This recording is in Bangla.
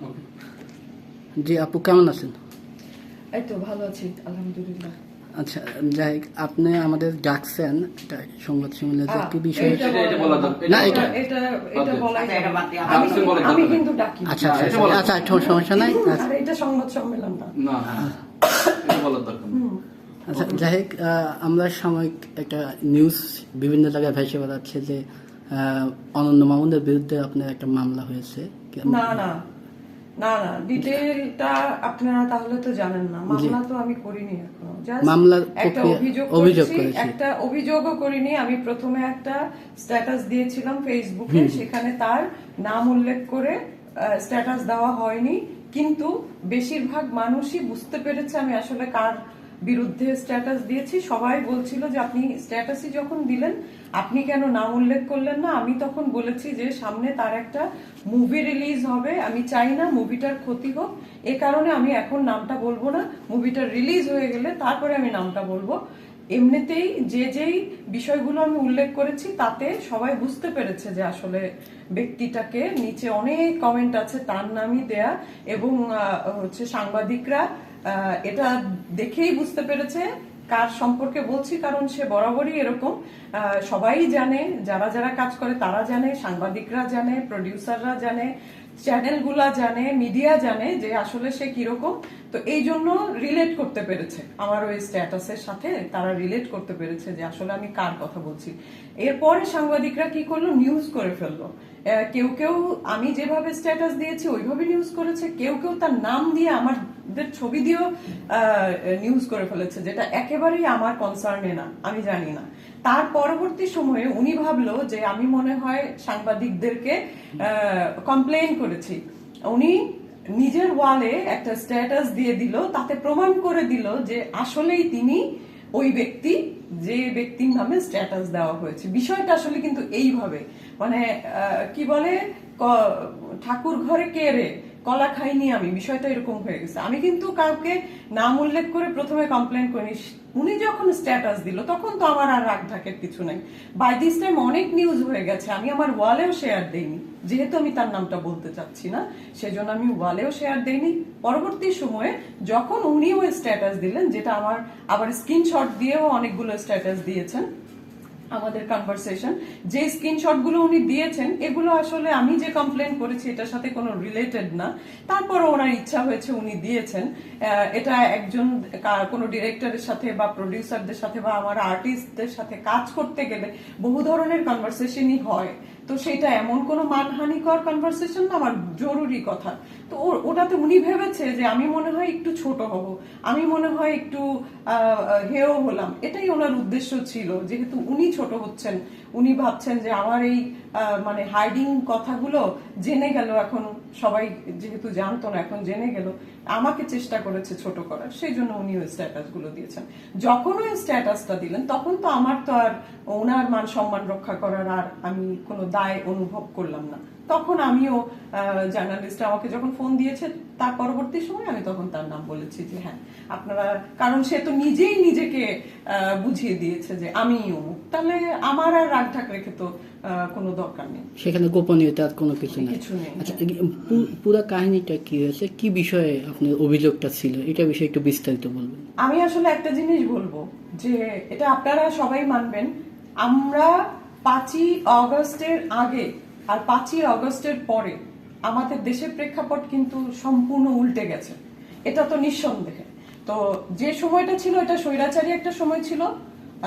ওকে জি আপু কেমন আছেন? এই তো ভালো আছি আলহামদুলিল্লাহ। আচ্ছা যাই হোক, আপনি আমাদের ডাকছেন একটা সংবাদ সম্মেলনে যে কি বিষয়ে। এটা- এটা না, এটা এটা- এটা এটা বলা আচ্ছা, এটা বাদ দিয়ে আমি আচ্ছা, বলে আমি কিন্তু ডাকি। আচ্ছা আচ্ছা এটা আচ্ছা আচ্ছা সমস্যা নাই? আচ্ছা, এটা সংবাদ সম্মেলন না। না এটা বলার দরকার আচ্ছা যাই হোক আমরা সাময়িক একটা নিউজ বিভিন্ন জায়গায় ভেসে বেড়াচ্ছে যে আহ, অনন্য মামুনের বিরুদ্ধে আপনার একটা মামলা হয়েছে। না না। না না ডিটেইলটা আপনারা তাহলে তো জানেন না। মামলা তো আমি করিনি এখনও। মামলা একটা অভিযোগ অভিযোগ। একটা অভিযোগও করিনি। আমি প্রথমে একটা স্ট্যাটাস দিয়েছিলাম ফেসবুকে সেখানে তার নাম উল্লেখ করে স্ট্যাটাস দেওয়া হয়নি। কিন্তু বেশিরভাগ মানুষই বুঝতে পেরেছে আমি আসলে কার বিরুদ্ধে স্ট্যাটাস দিয়েছি। সবাই বলছিল যে আপনি স্ট্যাটাসই যখন দিলেন, আপনি কেন নাম উল্লেখ করলেন না? আমি তখন বলেছি যে সামনে তার একটা মুভি রিলিজ হবে। আমি চাই না মুভিটার ক্ষতি হোক। এ কারণে আমি এখন নামটা বলব না। মুভিটা রিলিজ হয়ে গেলে তারপরে আমি নামটা বলব। এমনিতেই যে যেই বিষয়গুলো আমি উল্লেখ করেছি, তাতে সবাই বুঝতে পেরেছে যে আসলে ব্যক্তিটাকে নিচে অনেক কমেন্ট আছে তার নামই দেয়া এবং হচ্ছে সাংবাদিকরা এটা দেখেই বুঝতে পেরেছে কার সম্পর্কে বলছি, কারণ সে বরাবরই এরকম। সবাই জানে, যারা যারা কাজ করে তারা জানে, সাংবাদিকরা জানে প্রডিউসাররা জানে চ্যানেলগুলা জানে মিডিয়া জানে যে আসলে সে কীরকম। তো এই জন্য রিলেট করতে পেরেছে। আমার ওই স্ট্যাটাসের সাথে তারা রিলেট করতে পেরেছে যে আসলে আমি কার কথা বলছি। এরপরে সাংবাদিকরা কি করল? নিউজ করে ফেলল। কেউ কেউ, আমি যেভাবে স্ট্যাটাস দিয়েছি, ওইভাবে নিউজ করেছে। কেউ কেউ তার নাম দিয়ে আমাদের ছবি দিয়েও নিউজ করে ফেলেছে, যেটা একেবারেই আমার কনসার্নে না, আমি জানি না। তার পরবর্তী সময়ে উনি ভাবলো যে আমি মনে হয় সাংবাদিকদেরকে কমপ্লেন করেছি। উনি নিজের ওয়ালে একটা স্ট্যাটাস দিয়ে দিল, তাতে প্রমাণ করে দিল যে আসলেই তিনি ওই ব্যক্তি, যে ব্যক্তির নামে স্ট্যাটাস দেওয়া হয়েছে। বিষয়টা আসলে কিন্তু এইভাবে। মানে কি বলে? ঠাকুর ঘরে কে রে? কলা খাইনি আমি, বিষয়টা এরকম হয়ে গেছে। আমি কিন্তু কাউকে নাম উল্লেখ করে প্রথমে কমপ্লেন করিনি। উনি যখন স্ট্যাটাস দিল, তখন তো আমার আর রাগ ঢাকের কিছু নাই। বাই দিস টাইম অনেক নিউজ হয়ে গেছে। আমি আমার ওয়ালেও শেয়ার দেইনি। যেহেতু আমি তার নামটা বলতে চাচ্ছি না, সেজন্য আমি ওয়ালেও শেয়ার দেইনি। পরবর্তী সময়ে যখন উনি ওই স্ট্যাটাস দিলেন, যেটা আমার আবার স্ক্রিনশট দিয়েও অনেকগুলো স্ট্যাটাস দিয়েছেন আমাদের কনভারসেশন যে স্ক্রিনশটগুলো উনি দিয়েছেন, এগুলো আসলে আমি যে কমপ্লেন করেছি, এটার সাথে কোনো রিলেটেড না। তারপর ওনার ইচ্ছা হয়েছে উনি দিয়েছেন। এটা একজন কোনো ডিরেক্টরের সাথে বা প্রডিউসারদের সাথে বা আমার আর্টিস্টদের সাথে কাজ করতে গেলে বহু ধরনের কনভারসেশনই হয়। তো সেটা এমন কোনো মানহানিকর কনভারসেশন না, আমার জরুরি কথা। তো ওটাতে উনি ভেবেছে যে আমি মনে হয় একটু ছোট হব। আমি মনে হয় একটু হেয় হলাম। এটাই ওনার উদ্দেশ্য ছিল। যেহেতু উনি ছোট হচ্ছেন, উনি ভাবছেন যে আমার এই মানে হাইডিং কথাগুলো জেনে গেল এখন। সবাই যেহেতু জানতো না, এখন জেনে গেল। আমাকে চেষ্টা করেছে ছোট করার। সেই জন্য উনি ওই স্ট্যাটাসগুলো দিয়েছেন। যখন ওই স্ট্যাটাসটা দিলেন, তখন তো আমার তো আর ওনার মান সম্মান রক্ষা করার আর আমি কোনো দায় অনুভব করলাম না। তখন আমিও জার্নালিস্ট আমাকে যখন ফোন দিয়েছে তার পরবর্তী সময় আমি তখন তার নাম বলেছি যে হ্যাঁ আপনারা কারণ সে তো নিজেই নিজেকে বুঝিয়ে দিয়েছে যে আমি অমুক। তাহলে আমার আর রাগ ঢাক রেখে তো কোনো দরকার নেই। সেখানে গোপনীয়তার কোনো কিছু নেই। আচ্ছা পুরো কাহিনীটা কি হয়েছে? কি বিষয়ে আপনার অভিযোগটা ছিল? এটা বিষয়ে একটু বিস্তারিত বলবেন। আমি আসলে একটা জিনিস বলব যে এটা আপনারা সবাই মানবেন। আমরা পাঁচই অগস্টের আগে আর পাঁচই অগস্টের পরে আমাদের দেশের প্রেক্ষাপট কিন্তু সম্পূর্ণ উল্টে গেছে। এটা তো নিঃসন্দেহে। তো যে সময়টা ছিল, এটা স্বৈরাচারী একটা সময় ছিল।